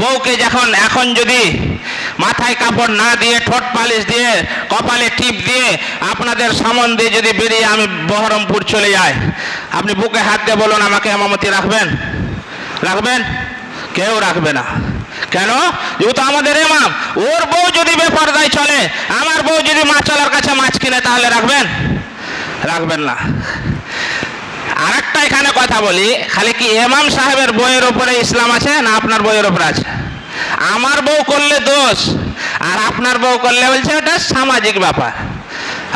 বউকে যখন, এখন যদি মাথায় কাপড় না দিয়ে, ঠোঁট পালিশ দিয়ে, কপালে টিপ দিয়ে আপনাদের সামন যদি বেরিয়ে আমি বহরমপুর চলে যাই, আপনি বুকে হাত দিয়ে বলুন, আমাকে এমামতি রাখবেন? রাখবেন? কেউ রাখবে না। কেন? যেহেতু আমাদের এমাম ওর বউ যদি বেপরদায় চলে, আমার বউ যদি মাছ চলার কাছে মাছ কিনে, তাহলে রাখবেন? রাখবেন না। আর একটা এখানে কথা বলি, খালি কি এমাম সাহেবের বইয়ের উপরে ইসলাম আছে না আপনার বইয়ের উপরে আছে? আমার বউ করলে দোষ, আর আপনার বউ করলে বলছে ওটা সামাজিক ব্যাপার।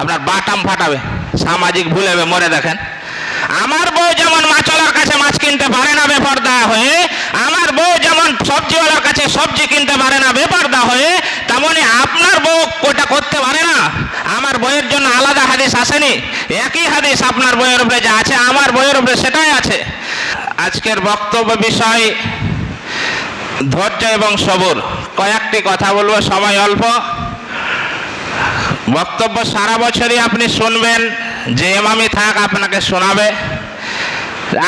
আপনার বাটাম ফাটাবে, সামাজিক ভুলেবে, মরে দেখেন। আমার বউ যেমন মাছওয়ালার কাছে মাছ কিনতে পারে না বেপর্দা হয়ে, আমার বউ যেমন সবজিওয়ালার কাছে সবজি কিনতে পারে না বেপর্দা হয়ে তেমনি আপনার বউ ওটা করতে পারে না। আমার বইয়ের জন্য আলাদা হাদিস আসেনি। একই হাদিস আপনার বইয়ের উপরে যা আছে, আমার বইয়ের উপরে সেটাই আছে। আজকের বক্তব্য বিষয় ধৈর্য এবং সবর। কয়েকটি কথা বলব, সময় অল্প। বক্তব্য সারা বছরই আপনি শুনবেন, যে এমামি থাক আপনাকে শোনাবে।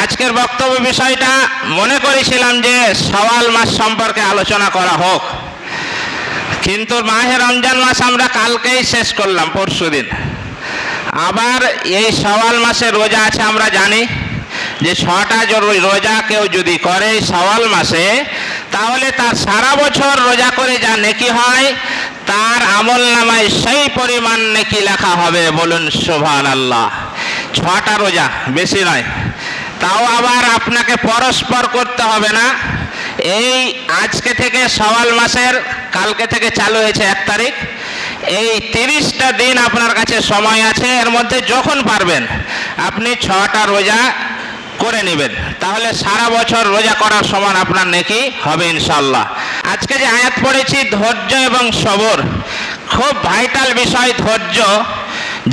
আজকের বক্তব্য বিষয়টা, মনে করেছিলাম যে সওয়াল মাস সম্পর্কে আলোচনা করা হোক। কিন্তু মাহে রমজান মাস আমরা কালকেই শেষ করলাম পরশুদিন আবার এই সওয়াল মাসে রোজা আছে আমরা জানি, যে ছটা রোজা কেউ যদি করে সওয়াল মাসে, তাহলে তার সারা বছর রোজা করে যা নেকি হয়, তার আমল নামায় সেই পরিমাণ নেকি লেখা হবে বলুন সোভান আল্লাহ ছটা রোজা, বেশি নয়। তাও আবার আপনাকে পরস্পর করতে হবে না। এই আজকে থেকে সওয়াল মাসের কালকে থেকে চালু হয়েছে এক তারিখ। এই তিরিশটা দিন আপনার কাছে সময় আছে, এর মধ্যে যখন পারবেন আপনি ছটা রোজা করে নেবেন। তাহলে সারা বছর রোজা করার সমান আপনার নেকি হবে ইনশাল্লাহ আজকে যে আয়াত পড়েছি, ধৈর্য এবং সবর, খুব ভাইটাল বিষয় ধৈর্য।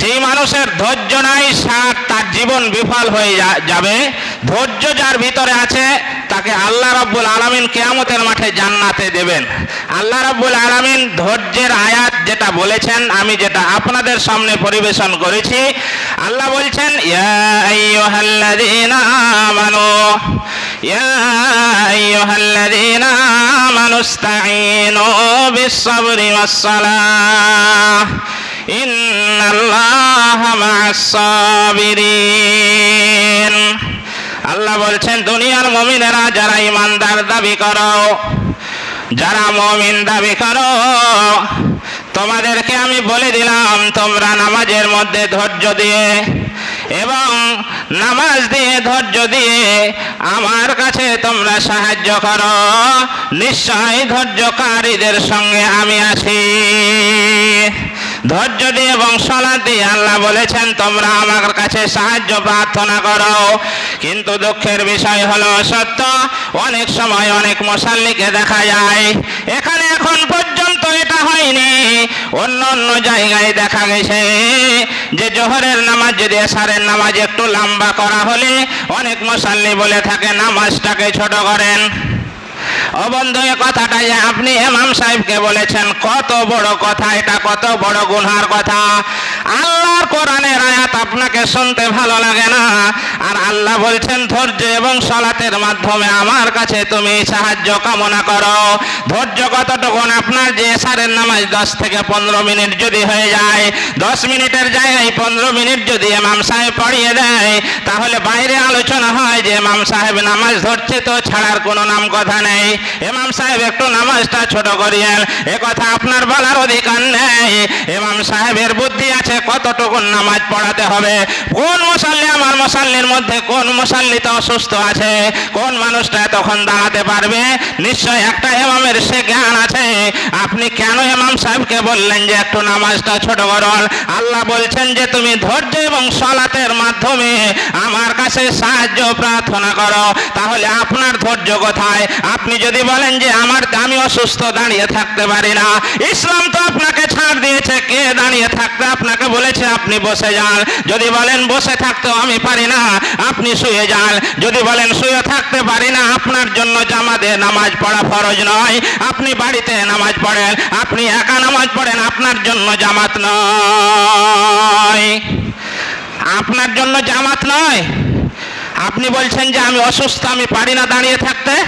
যেই মানুষের ধৈর্য নাই, সার তার জীবন বিফল হয়ে যাবে। ধৈর্য যার ভিতরে আছে তাকে আল্লাহ রাব্বুল আলামিন কেয়ামতের মাঠে জান্নাতে দেবেন। আল্লাহ রাব্বুল আলামিন ধৈর্যের আয়াত যেটা বলেছেন, আমি যেটা আপনাদের সামনে পরিবেশন করেছি। আল্লাহ বলছেন ইন্নাল্লাহা মা'আস-সাবিরিন। আল্লাহ বলছেন, দুনিয়ার মমিনেরা যারা ইমানদার দাবি করো, যারা মমিন দাবি করো, তোমাদেরকে আমি বলে দিলাম, তোমরা নামাজের মধ্যে ধৈর্য দিয়ে এবং নামাজ দিয়ে ধৈর্য দিয়ে আমার কাছে তোমরা সাহায্য করো। নিশ্চয় ধৈর্যকারীদের সঙ্গে আমি আছি। ধৈর্য দিয়ে এবং সলা দিয়ে আল্লাহ বলেছেন, তোমরা আমার কাছে সাহায্য, প্রার্থনা করো। কিন্তু দুঃখের বিষয় হলো সত্য, অনেক সময় অনেক মশাল্লিকে দেখা যায়, এখানে এখন পর্যন্ত এটা হয়নি। অন্য অন্য জায়গায় দেখা গেছে যে জোহরের নামাজ, যদি এসারের নামাজ একটু লম্বা করা হলে অনেক মশাল্লি বলে থাকে, নামাজটাকে ছোট করেন। আপনি এমাম সাহেবকে বলেছেন কত বড় কথা এটা কত বড় গুনহার কথা। আল্লাহর কোরআনের আয়াত আপনাকে শুনতে ভালো লাগে না। আর আল্লাহ বলছেন, ধৈর্য এবং সলাতের মাধ্যমে আমার কাছে তুমি সাহায্য কামনা করো। ধৈর্য কতটুকুন? আপনার যে সারের নামাজ দশ থেকে পনেরো মিনিট যদি হয়ে যায়, দশ মিনিটের জায়গায় পনেরো মিনিট যদি এমাম সাহেব পড়িয়ে দেয়, তাহলে বাইরে আলোচনা হয় যে এমাম সাহেব নামাজ ধরছে তো ছাড়ার কোনো নাম কথা নেই। এমাম সাহেব একটু নামাজটা ছোট করিয়েন। কথা আপনার বলার অধিকার নেই। এমাম সাহেবের বুদ্ধি আছে কতটুকু নামাজ পড়াতে হবে? কোন মশাল্লি আমার মশাল্লির মধ্যে কোন মশাল্লিতে অসুস্থ আছে? কোন মানুষটা তখন দাঁড়াতে পারবে? নিশ্চয় একটা এমামের সে জ্ঞান আছে। আপনি কেন এমাম সাহেবকে বললেন যে একটু নামাজটা ছোট করুন? আল্লাহ বলছেন যে তুমি ধৈর্য এবং সলাতের মাধ্যমে আমার কাছে সাহায্য প্রার্থনা করো। তাহলে আপনার ধৈর্য কোথায়? আপনি যদি বলেন যে আমার আমি অসুস্থ, দাঁড়িয়ে থাকতে পারি না। ইসলাম তো আপনাকে ছাড় দিয়েছে। কে দাঁড়িয়ে থাকতে আপনাকে বলেছে, আপনি বসে যান। যদি বলেন বসে থাকতেও আমি পারি না, আপনি শুয়ে যান। যদি বলেন শুয়ে থাকতে পারি না, আপনার জন্য জামাতে নামাজ পড়া ফরজ নয়। আপনি বাড়িতে নামাজ পড়েন, আপনি একা নামাজ পড়েন, আপনার জন্য জামাত নয়। আপনার জন্য জামাত নয়। আপনি বলছেন যে আমি অসুস্থ, আমি পারি না দাঁড়িয়ে থাকতে।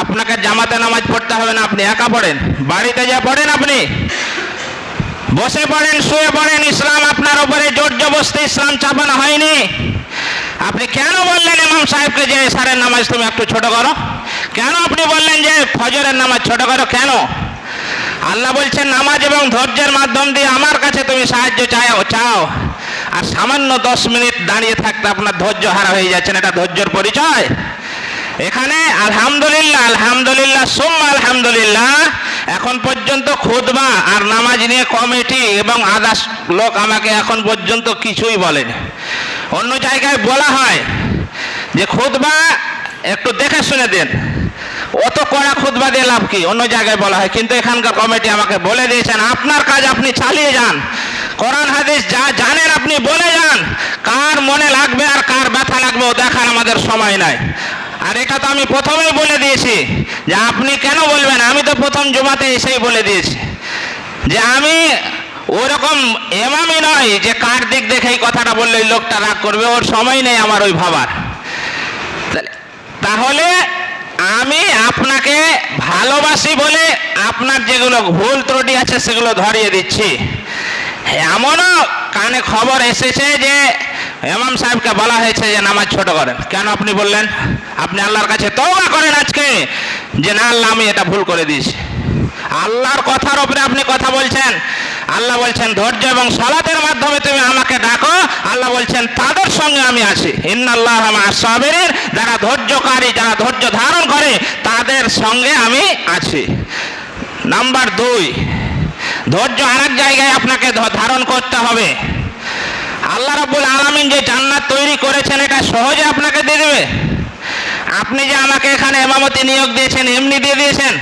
আপনাকে জামাতে নামাজ পড়তে হবে না, আপনি একা পড়েন। বাড়িতে যা পড়েন আপনি। বসে পড়েন, শুয়ে পড়েন, ইসলাম আপনার উপরে জোর জবস্তি ইসলাম চাপানো হয়নি। আপনি কেন বললেন ইমাম সাহেবকে যে সারের নামাজ তুমি একটু ছোট করো? কেন আপনি বললেন যে ফজরের নামাজ ছোট করো কেন? আল্লাহ বলছেন, নামাজ এবং ধৈর্যের মাধ্যম দিয়ে আমার কাছে তুমি সাহায্য চাও চাও। আর সামান্য দশ মিনিট দাঁড়িয়ে থাকতে আপনার ধৈর্য হারা হয়ে যাচ্ছেন এটা ধৈর্যের পরিচয়? এখানে আলহামদুলিল্লাহ আলহামদুলিল্লাহ, সোম্মা আলহামদুলিল্লাহ, এখন পর্যন্ত খুদবা আর নামাজ নিয়ে কমিটি এবং আদার্স লোক আমাকে এখন পর্যন্ত কিছুই বলেনি। অন্য জায়গায় বলা হয় যে খুদবা একটু দেখে শুনে দেন। অত কড়া খুদবা দিয়ে লাভ কি? অন্য জায়গায় বলা হয়। কিন্তু এখানকার কমিটি আমাকে বলে দিয়েছেন, আপনার কাজ আপনি চালিয়ে যান। কোরআন, হাদিস যা জানেন আপনি বলে যান। কার মনে লাগবে আর কার ব্যথা লাগবে, ও দেখার আমাদের সময় নাই। আর এটা তো আমি প্রথমেই বলে দিয়েছি যে আপনি কেন বলবেন? আমি তো প্রথম জমাতে এসেই বলে দিয়েছি যে আমি ওরকম এমামি নয় যে কার দিক দেখে এই কথাটা বললে ওই লোকটা রাগ করবে, ওর সময় নেই আমার ওই ভাবার। তাহলে আমি আপনাকে ভালোবাসি বলে আপনার যেগুলো ভুল ত্রুটি আছে সেগুলো ধরিয়ে দিচ্ছি। এমনও কানে খবর এসেছে যে এমাম সাহেবকে বলা হয়েছে যে নামাজ ছোট করেন। কেন আপনি বললেন? আপনি আল্লাহর কাছে তওবা করেন আজকে, যে না আল্লাহ, আমি এটা ভুল করে দিয়েছি। আল্লাহর কথার উপরে আপনি কথা বলছেন। আল্লাহ বলছেন, ধৈর্য এবং সালাতের মাধ্যমে তুমি আমাকে ডাকো। আল্লাহ বলছেন, তাদের সঙ্গে আমি আছি। ইন্নাল্লাহ সাবেরের যারা ধৈর্যকারী, যারা ধৈর্য ধারণ করে, তাদের সঙ্গে আমি আছি। নাম্বার দুই, ধৈর্য আরেক জায়গায় আপনাকে ধারণ করতে হবে। আল্লাহ রাব্বুল আলামিন যে জান্নাত তৈরি করেছেন, এটা সহজে আপনাকে দিয়ে দেবে। আপনি যে আমাকে এখানে এমামতি নিয়োগ দিয়েছেন, এমনি দিয়ে দিয়েছেন?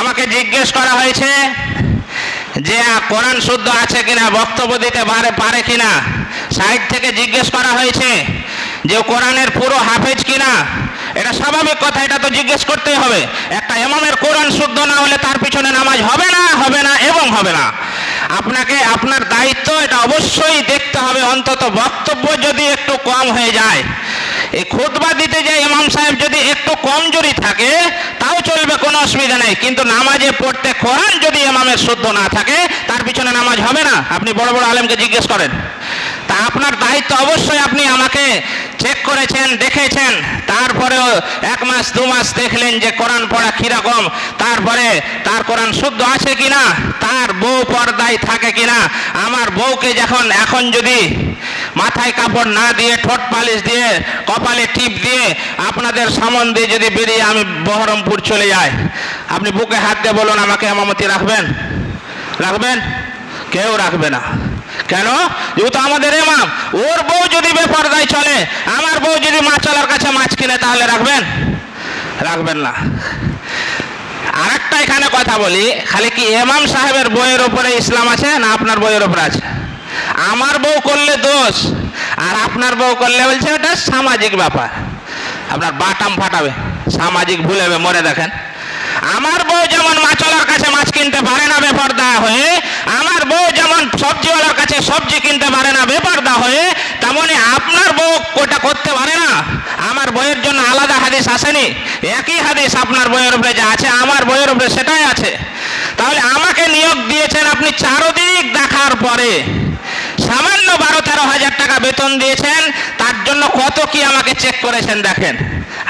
আমাকে জিজ্ঞেস করা হয়েছে যে কোরআন শুদ্ধ আছে কিনা, বক্তব্য দিতে পারে পারে কিনা? সাইড থেকে জিজ্ঞেস করা হয়েছে যে, কোরআনের পুরো হাফেজ কিনা? এটা স্বাভাবিক কথা, এটা তো জিজ্ঞেস করতেই হবে। একটা এমামের কোরআন শুদ্ধ না হলে তার পিছনে নামাজ হবে না হবে না, এবং হবে না। আপনাকে, আপনার দায়িত্ব, এটা অবশ্যই দেখতে হবে, অন্তত বক্তব্য যদি একটু কম হয়ে যায় এই খুতবা দিতে যে ইমাম সাহেব যদি একটু কমজোরি থাকে, তাও চলবে, কোনো অসুবিধা নেই। কিন্তু নামাজে পড়তে কোরআন যদি ইমামের শুদ্ধ না থাকে, তার পিছনে নামাজ হবে না। আপনি বড় বড় আলেমকে জিজ্ঞেস করেন। তা আপনার দায়িত্ব অবশ্যই আপনি আমাকে চেক করেছেন, দেখেছেন। তারপরেও এক মাস, দু মাস দেখলেন যে কোরআন পড়া কীরকম। তারপরে তার কোরআন শুদ্ধ আছে কিনা, তার বউ পর্দায় থাকে কিনা, আমার বউকে যখন এখন যদি মাথায় কাপড় না দিয়ে, ঠোঁট পালিশ দিয়ে, কপালে টিপ দিয়ে আপনাদের সামন দিয়ে যদি বেরিয়ে আমি বহরমপুর চলে যাই, আপনি বুকে হাত দিয়ে বলুন, আমাকে এমামতি রাখবেন? রাখবেন? কেউ রাখবে না। কেন? যেহেতু আমাদের এমাম ওর বউ যদি বেপরদায় চলে, আমার বউ যদি মাছ চলার কাছে মাছ কিনে, তাহলে রাখবেন? রাখবেন না। আরেকটা এখানে কথা বলি, খালি কি এমাম সাহেবের বইয়ের উপরে ইসলাম আছে না আপনার বইয়ের উপরে আছে? আমার বউ করলে দোষ, আর আপনার বউ করলে বলছে ওটা সামাজিক ব্যাপার। আপনার বাটাম ফাটাবে, সামাজিক ভুলেবে, মরে দেখেন। আমার বউ যেমন মাছওয়ালার কাছে মাছ কিনতে পারে না বেপর্দা হয়ে আমার বউ যেমন সবজিওয়ালার কাছে সবজি কিনতে পারে না, বেপর্দা হয়ে তেমনি আপনার বউ ওটা করতে পারে না। আমার বইয়ের জন্য আলাদা হাদিস আসেনি। একই হাদিস আপনার বইয়ের উপরে যা আছে, আমার বইয়ের উপরে সেটাই আছে। তাহলে আমাকে নিয়োগ দিয়েছেন আপনি চারদিক দেখার পরে। সামান্য বারো তেরো হাজার টাকা বেতন দিয়েছেন, তার জন্য কত কি আমাকে চেক করেছেন দেখেন।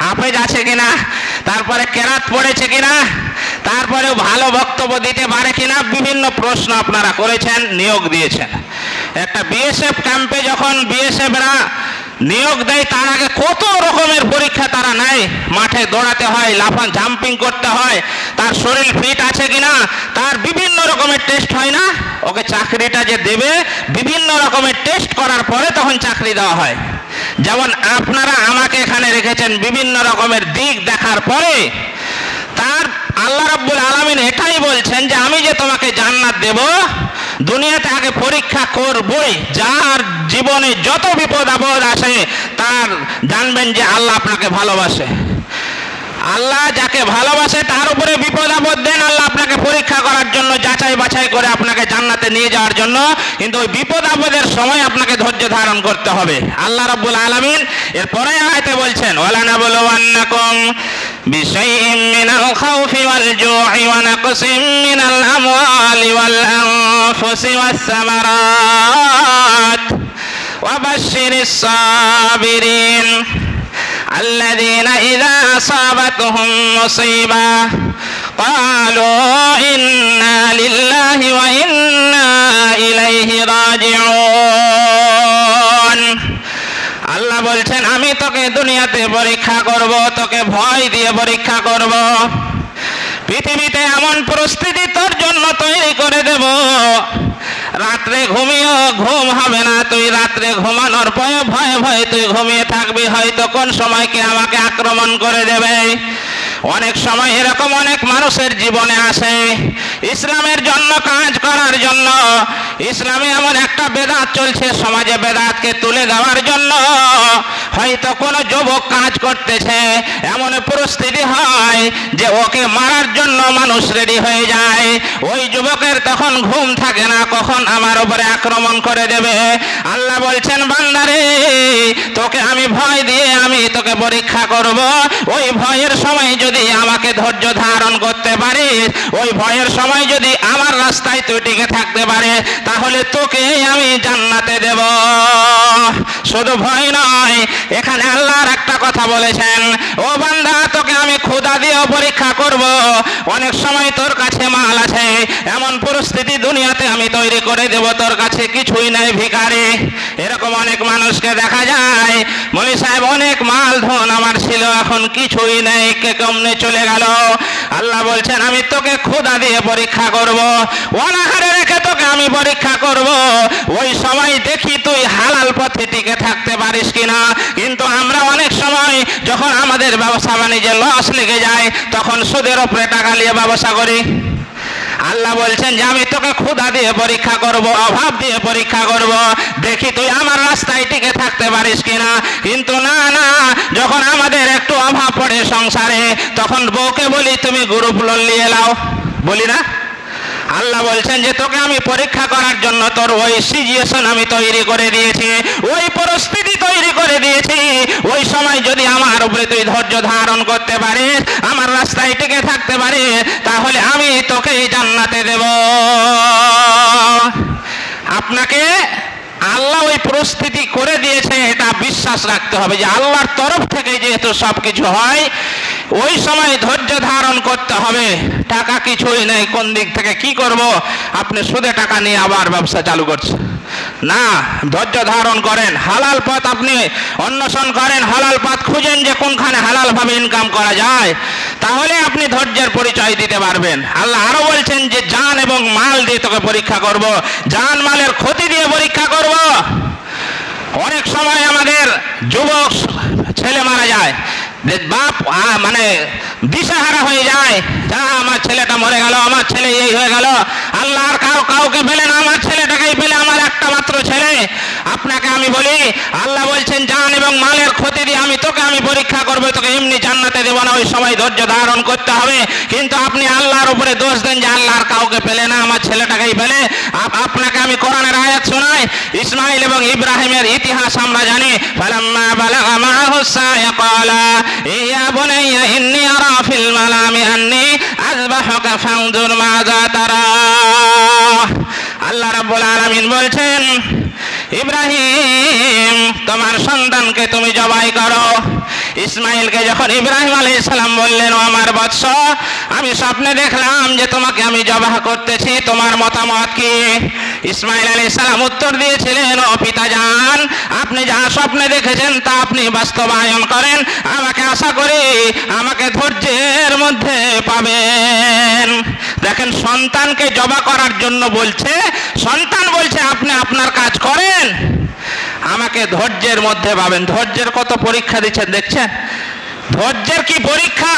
হাফেজ আছে কিনা? তারপরে কেরাত পড়েছে কিনা? তারপরে ভালো বক্তব্য দিতে পারে কিনা বিভিন্ন প্রশ্ন আপনারা করেছেন, নিয়োগ দিয়েছেন। একটা বিএসএফ ক্যাম্পে যখন বিএসএফরা নিয়োগ দেয়, তার আগে কত রকমের পরীক্ষা তারা নেয়? মাঠে দৌড়াতে হয়, লাফান, জাম্পিং করতে হয়, তার শরীর ফিট আছে কিনা? তার বিভিন্ন রকমের টেস্ট হয় না? ওকে চাকরিটা যে দেবে, বিভিন্ন রকমের টেস্ট করার পরে তখন চাকরি দেওয়া হয়। যেমন আপনারা আমাকে এখানে রেখেছেন বিভিন্ন রকমের দিক দেখার পরে আল্লাহ রাব্বুল আলামিন এটাই বলছেন যে আমি যে তোমাকে জান্নাত দেব, দুনিয়াতে আগে পরীক্ষা করবই। যার জীবনে যত বিপদ আপদ আসে, তার জানবেন যে আল্লাহ আপনাকে ভালোবাসে। আল্লাহ যাকে ভালোবাসে, তার উপরে বিপদ আপদ দেন, আল্লাহ আপনাকে পরীক্ষা করার জন্য, যাচাই বাছাই করে আপনাকে জান্নাতে নিয়ে যাওয়ার জন্য। কিন্তু ওই বিপদ আপদের সময় আপনাকে ধৈর্য ধারণ করতে হবে। আল্লাহ রাব্বুল আলামিন এরপরে আয়াতে বলছেন ওয়ালানা বলওয়ান্নাকুম بشيء من الخوف والجوع ونقص من الأموال والأنفس والثمرات. وبشر الصابرين الذين إذا أصابتهم مصيبة قالوا إنا لله وإنا إليه راجعون. বলছেন, আমি তোকে দুনিয়াতে পরীক্ষা করব, তোকে ভয় দিয়ে পরীক্ষা করব। পৃথিবীতে এমন পরিস্থিতি তোর জন্য তৈরি করে দেব। রাত্রে ঘুমিয়েও ঘুম হবে না, তুই রাত্রে ঘুমানোর পরে ভয়ে ভয়ে তুই ঘুমিয়ে থাকবি। হয়তো কোন সময় কে আমাকে আক্রমণ করে দেবে। অনেক সময় এরকম অনেক মানুষের জীবনে আসে। ইসলামের জন্য, কাজ করার জন্য, ইসলামে এমন একটা বেদাত চলছে, সমাজে বেদাতকে তুলে দেওয়ার জন্য। হয়তো কোনো যুবক কাজ করতেছে। এমন পরিস্থিতি হয় যে ওকে মারার জন্য মানুষ রেডি হয়ে যায়। ওই যুবকের তখন ঘুম থাকে না, কখন আমার উপরে আক্রমণ করে দেবে। আল্লাহ বলছেন বান্দারে তোকে আমি ভয় দিয়ে আমি তোকে পরীক্ষা করব। ওই ভয়ের সময় যদি আমাকে ধৈর্য ধারণ করতে পারিস, ওই ভয়ের সময় যদি আমার রাস্তায় তুই টিকে থাকতে পারে তাহলে তোকে আমি জান্নাতে দেব। শুধু ভয় নয় এখানে আল্লাহর একটা কথা বলেছেন, ও বান্দা, তোকে আমি ক্ষুদা দিয়েও পরীক্ষা করব। অনেক সময় তোর কাছে মাল আছে, এমন পরিস্থিতি দুনিয়াতে আমি তৈরি করে দেব, তোর কাছে কিছুই নাই ভিখারি। এরকম অনেক মানুষকে দেখা যায় মনি সাহেব, অনেক মাল ধন আমার ছিল, এখন কিছুই নেই, কে কমনে চলে গেল? আল্লাহ বলছেন, আমি তোকে ক্ষুদা দিয়ে পরীক্ষা করব, অনাহারে রেখে তোকে আমি পরীক্ষা করব। ওই সময় দেখি তুই হালাল পথে টিকে থাকতে পারিস কিনা। কিন্তু আমরা অনেক সময় যখন আমাদের ব্যবসা বাণিজ্যে লস লেগে যায়, তখন সুদের ওপরে টাকা নিয়ে ব্যবসা করি। আল্লাহ বলছেন যে, আমি তোকে ক্ষুধা দিয়ে পরীক্ষা করব, অভাব দিয়ে পরীক্ষা করব। দেখি তুই আমার রাস্তায় টিকে থাকতে পারিস কিনা? কিন্তু না না, যখন আমাদের একটু অভাব পড়ে সংসারে, তখন বউকে বলি, তুমি গ্রুপ লোন নিয়ে লাও বলি না? আল্লাহ বলছেন যে, তোকে আমি পরীক্ষা করার জন্য তোর ওই সিচুয়েশন আমি তৈরি করে দিয়েছি। ওই পরিস্থিতি তৈরি করে দিয়েছি। ওই সময় যদি আমার উপরে তুই ধৈর্য ধারণ করতে পারিস, আমার রাস্তায় টিকে থাকতে পারিস, তাহলে আমি তোকে জান্নাতে দেব। আপনাকে আল্লাহ ওই পরিস্থিতি করে দিয়েছে, এটা বিশ্বাস রাখতে হবে যে, আল্লাহর তরফ থেকে যেহেতু সব কিছু হয় ওই সময় ধৈর্য ধারণ করতে হবে। টাকা কিছুই নেই, কোন দিক থেকে কি করব? আপনি সুদে টাকা নিয়ে আবার ব্যবসা চালু করছেন। না, ধৈর্য ধারণ করেন। হালাল পথ আপনি অন্বেষণ করেন। হালাল পথ খুঁজেন যে কোনখানে হালাল ভাবে ইনকাম করা যায়। তাহলে আপনি ধৈর্যের পরিচয় দিতে পারবেন। আল্লাহ আরও বলছেন যে, জান এবং মাল দিয়ে তোকে পরীক্ষা করব। জান মালের ক্ষতি দিয়ে পরীক্ষা করব। অনেক সময় আমাদের যুবক ছেলে মারা যায়। যে বাপ মানে দিশাহারা হয়ে যায়। যা, আমার ছেলেটা মরে গেল, আমার ছেলে এই হয়ে গেল। আল্লাহ আর কাউ কাউকে পেলে না, আমার ছেলেটাকেই পেলে আমার একটা মাত্র ছেলে। আপনাকে আমি বলি, আল্লাহ বলছেন, জান এবং মালের ক্ষতি দিয়ে আমি তোকে আমি পরীক্ষা করব, তোকে এমনি জান্নাতে দেবো না, ওই সময় ধৈর্য ধারণ করতে হবে। কিন্তু আপনি আল্লাহর উপরে দোষ দেন যে আল্লাহ আর কাউকে পেলে না, আমার ছেলেটাকেই পেলে। আপ- আপনাকে আমি কোরআনের আয়াত ইসমাইল এবং ইব্রাহিমের ইতিহাস আমরা জানি। ফালাম্মা বালাগা ইয়া বুনাইয়া আরা ফিল আন্নী আযবাহুকা মাযা তারা। আল্লাহ রাব্বুল আলামিন বলছেন, ইব্রাহিম, তোমার সন্তানকে তুমি জবাই করো। ইসমাইলকে যখন ইব্রাহিম আলাইহিস সালাম বললেন আমার বৎস, আমি স্বপ্নে দেখলাম যে তোমাকে আমি জবাহ করতেছি, তোমার মতামত কি? ইসমাইল আলী সালাম উত্তর দিয়েছিলেন, ও পিতাজান, আপনি যা স্বপ্নে দেখেছেন তা আপনি বাস্তবায়ন করেন, আমাকে আশা করি আমাকে ধৈর্যের মধ্যে পাবেন। দেখেন, সন্তানকে জবা করার জন্য বলছে, সন্তান বলছে, আপনি আপনার কাজ করেন, আমাকে ধৈর্যের মধ্যে পাবেন। ধৈর্যের কত পরীক্ষা দিচ্ছেন, দেখছেন? ধৈর্যের কি পরীক্ষা?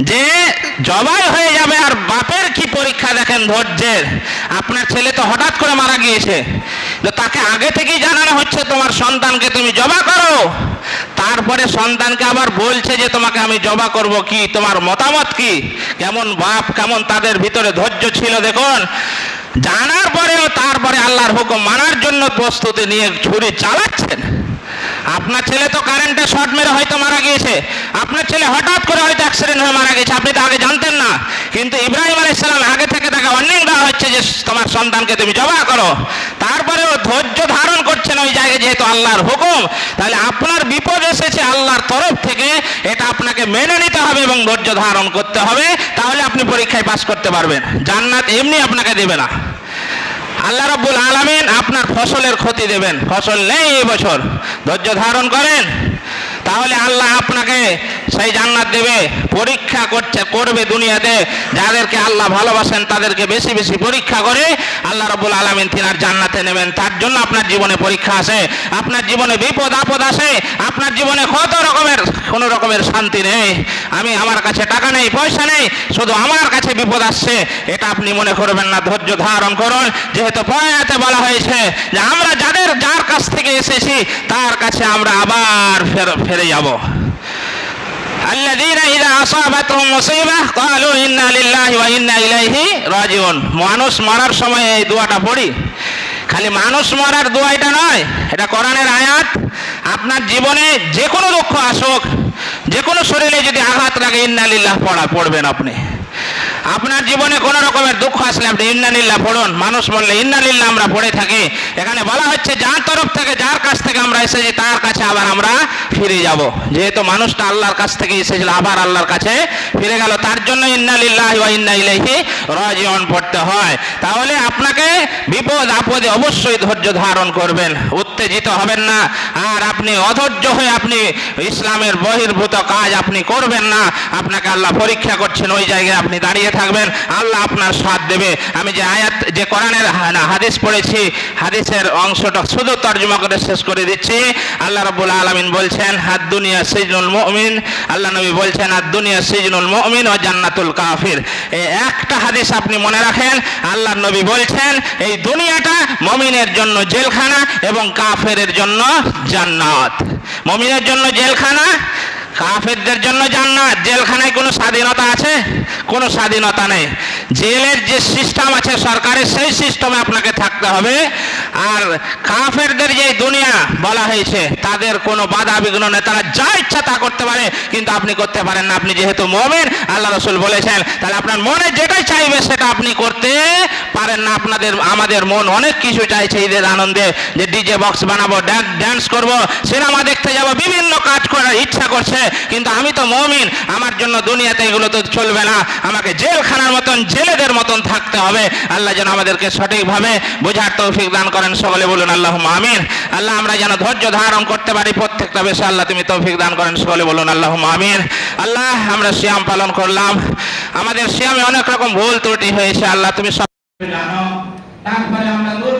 যে জবাই হয়ে যাবে আর বাপের কি পরীক্ষা দেখেন ধৈর্যের? আপনার ছেলে তো হঠাৎ করে মারা গিয়েছে। তো তাকে আগে থেকেই জানানো হচ্ছে তোমার সন্তানকে তুমি জবা করো। তারপরে সন্তানকে আবার বলছে যে তোমাকে আমি জবা করব কি? তোমার মতামত কি? কেমন বাপ, কেমন তাদের ভিতরে ধৈর্য ছিল দেখুন। জানার পরেও তারপরে আল্লাহর হুকুম মানার জন্য প্রস্তুতি নিয়ে ছুরি চালাচ্ছেন। আপনার ছেলে তো কারেন্টে শর্ট মেরে হয়তো মারা গিয়েছে। আপনার ছেলে হঠাৎ করে হয়তো অ্যাক্সিডেন্ট হয়ে মারা গেছে আপনি তো আগে জানতেন না। কিন্তু ইব্রাহিম আলাইসালাম আগে থেকে তাকে ওয়ার্নিং দেওয়া হচ্ছে যে, তোমার সন্তানকে তুমি জবা করো। তারপরেও ধৈর্য ধারণ করছেন ওই জায়গায় যেহেতু আল্লাহর হুকুম, তাহলে আপনার বিপদ এসেছে আল্লাহর তরফ থেকে, এটা আপনাকে মেনে নিতে হবে এবং ধৈর্য ধারণ করতে হবে, তাহলে আপনি পরীক্ষায় পাশ করতে পারবেন। জান্নাত এমনি আপনাকে দেবে না। আল্লাহ রাব্বুল আলামিন আপনার ফসলের ক্ষতি দেবেন। ফসল নেই এই বছর। ধৈর্য ধারণ করেন, তাহলে আল্লাহ আপনাকে সেই জান্নাত দেবে, পরীক্ষা করছে, করবে দুনিয়াতে। যাদেরকে আল্লাহ ভালোবাসেন, তাদেরকে বেশি বেশি পরীক্ষা করে আল্লাহ রাব্বুল আলামিন তিনার জান্নাতে নেবেন। তার জন্য আপনার জীবনে পরীক্ষা আসে, আপনার জীবনে বিপদ আপদ আসে, আপনার জীবনে কত রকমের, কোনো রকমের শান্তি নেই। আমি আমার কাছে টাকা নেই, পয়সা নেই, শুধু আমার কাছে বিপদ আসছে, এটা আপনি মনে করবেন না। ধৈর্য ধারণ করুন, যেহেতু পয়াতে বলা হয়েছে যে আমরা কাছ থেকে এসেছি তার কাছে আমরা আবার ফের- ফিরে যাব الذين إذا أصابتهم مصيبة قالوا إنا لله وإنا إليه راجعون মানুষ মরার সময় এই দোয়াটা পড়ি খালি মানুষ মরার দোয়া এটা নয় এটা কোরআনের আয়াত আপনার জীবনে যে কোনো দুঃখ আসুক যে কোনো শরীরে যদি আঘাত লাগে ইন্নালিল্লাহ পড়া পড়বেন আপনি আপনার জীবনে কোনো রকমের দুঃখ আসলে আপনি ইন্নালিল্লাহ পড়ুন। মানুষ বললে ইন্নালিল্লাহ আমরা পড়ে থাকি। এখানে বলা হচ্ছে, যার তরফ থেকে, যার কাছ থেকে আমরা এসেছি, তার কাছে আবার আমরা ফিরে যাব। যেহেতু মানুষটা আল্লাহর কাছ থেকে এসেছিল, আবার আল্লাহর কাছে ফিরে গেল, তার জন্য ইন্নালিল্লাহ ওয়া ইন্না ইলাইহি রাজিউন পড়তে হয়। তাহলে আপনাকে বিপদ, আপদে অবশ্যই ধৈর্য ধারণ করবেন। উত্তেজিত হবেন না। আর আপনি অধৈর্য হয়ে আপনি ইসলামের বহির্ভূত কাজ আপনি করবেন না। আপনাকে আল্লাহ পরীক্ষা করছেন, ওই জায়গায় আপনি দাঁড়িয়ে থাকবেন, আল্লাহ আপনার সাথ দেবে। আমি যে আয়াত, যে কোরআনের হাদিস পড়েছি, হাদিসের অংশটা শুধু তর্জমা করে শেষ করে দিচ্ছি। আল্লাহ রাব্বুল আলামিন বলছেন, হাদ দুনিয়া সিজনুল মমিন। আল্লাহ নবী বলছেন, হাদ দুনিয়া সিজনুল মমিন ও জান্নাতুল কাফির। এই একটা হাদিস আপনি মনে রাখেন আল্লাহ নবী বলছেন, এই দুনিয়াটা মমিনের জন্য জেলখানা এবং কাফেরের জন্য জান্নাত। মমিনের জন্য জেলখানা কাফেরদের জন্য জান্নাত। জেলখানায় কোনো স্বাধীনতা আছে? কোনো স্বাধীনতা নেই। জেলের যে সিস্টেম আছে, সরকারের সেই সিস্টেমে আপনাকে থাকতে হবে। আর কাফেরদের যে দুনিয়া বলা হয়েছে, তাদের কোনো বাধা বিঘ্ন নেই। তারা যা ইচ্ছা তা করতে পারে, কিন্তু আপনি করতে পারেন না। আপনি যেহেতু মোমেন, আল্লাহ রসুল বলেছেন, তাহলে আপনার মনে যেটাই চাইবে, সেটা আপনি করতে পারেন না আপনাদের, আমাদের মন। অনেক কিছু চাইছে ঈদের আনন্দে, যে ডিজে বক্স বানাবো ড্যান্স করব, সিনেমা দেখতে যাব, বিভিন্ন কাজ করার ইচ্ছা করছে। কিন্তু আমি তো মমিন, আমার জন্য দুনিয়াতে এগুলো তো চলবে না। আমাকে জেলখানার মতন, জেলেদের মতন থাকতে হবে। আল্লাহ যেন আমাদেরকে সঠিকভাবে বোঝার তৌফিক দান করেন, সকলে বলুন আল্লাহ আমিন। আল্লাহ আমরা যেন ধৈর্য ধারণ করতে পারি প্রত্যেকটা বিষয়ে আল্লাহ তুমি তৌফিক দান করেন, সকলে বলুন আল্লাহ আমিন। আল্লাহ আমরা শ্যাম পালন করলাম। আমাদের শ্যামে অনেক রকম ভুল ত্রুটি হয়েছে, আল্লাহ তুমি সব তারপরে আমরা দুর্বল